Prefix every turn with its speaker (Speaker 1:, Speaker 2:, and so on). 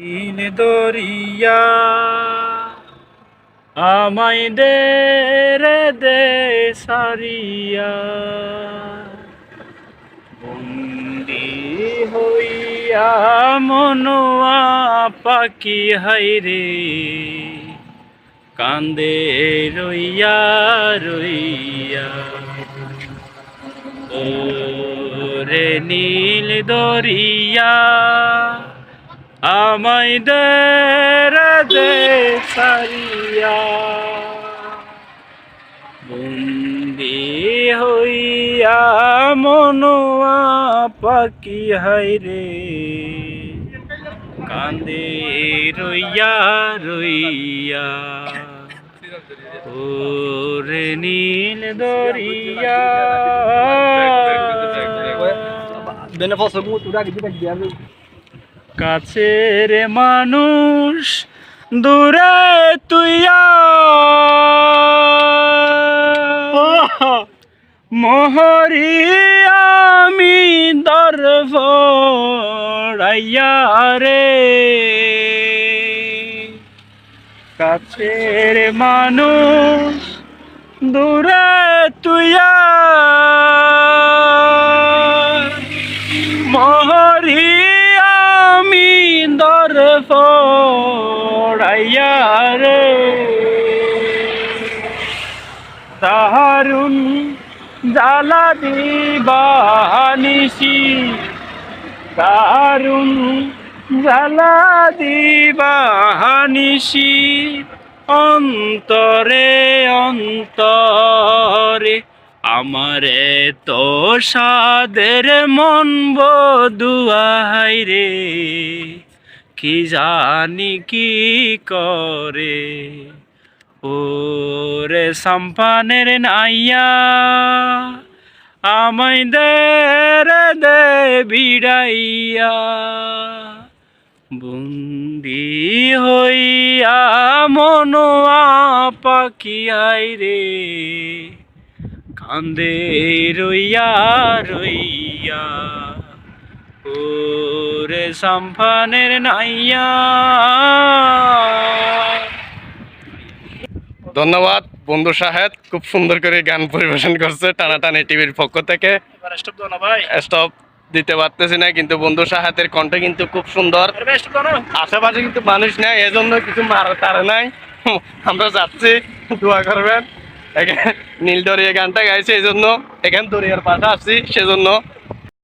Speaker 1: নীল দরিয়া, আমায় দে রে দে সারিয়া। বন্দি হইয়া মনোয়া পাখি হাইরে কান্দে রইয়া রইয়া। ও রে নীল দরিয়া আমায় দে দে সারিয়া বন্দি হইয়া মনোয়া পাখি হাইরে কান্দে রইয়া রইয়া। ওরে নীল দরিয়া।
Speaker 2: fosse molto da che ti
Speaker 1: কাছের মানুষ দূরে তুইয়া মোহরি আমি দরফড়াইয়া রে। কাছের মানুষ দূরে তুইয়া জ্বালা দিবানিসি দারুণ জ্বালা দিবানিসি অন্তরে অন্তরে আমারে তো সাদের মন বধুয়াই রে, কি জানি কি করে। ওরে সম্পানের নাইয়া, আমায় দে রে দে বিড়াইয়া। বন্দি হইয়া মনোয়া পাখিয়াই রে। কান্দে রইয়া রইয়া, ওরে সম্পানের নাইয়া।
Speaker 2: ধন্যবাদ বন্ধু সাহেদ খুব সুন্দর করে গান পরিবেশন করছে টানাটানি টিভির পক্ষ থেকে।
Speaker 1: স্টপ
Speaker 2: দিতে পারতেছি না কিন্তু বন্ধু সাহেদের কণ্ঠ কিন্তু খুব সুন্দর। আশেপাশে কিন্তু মানুষ নাই এজন্য কিছু মারা তারা নাই। আমরা যাচ্ছি দোয়া করবেন। এখানে নীল দরিয়া গানটা গাইছে এই জন্য এখানে দরিয়ার পাশে আসছি সেজন্য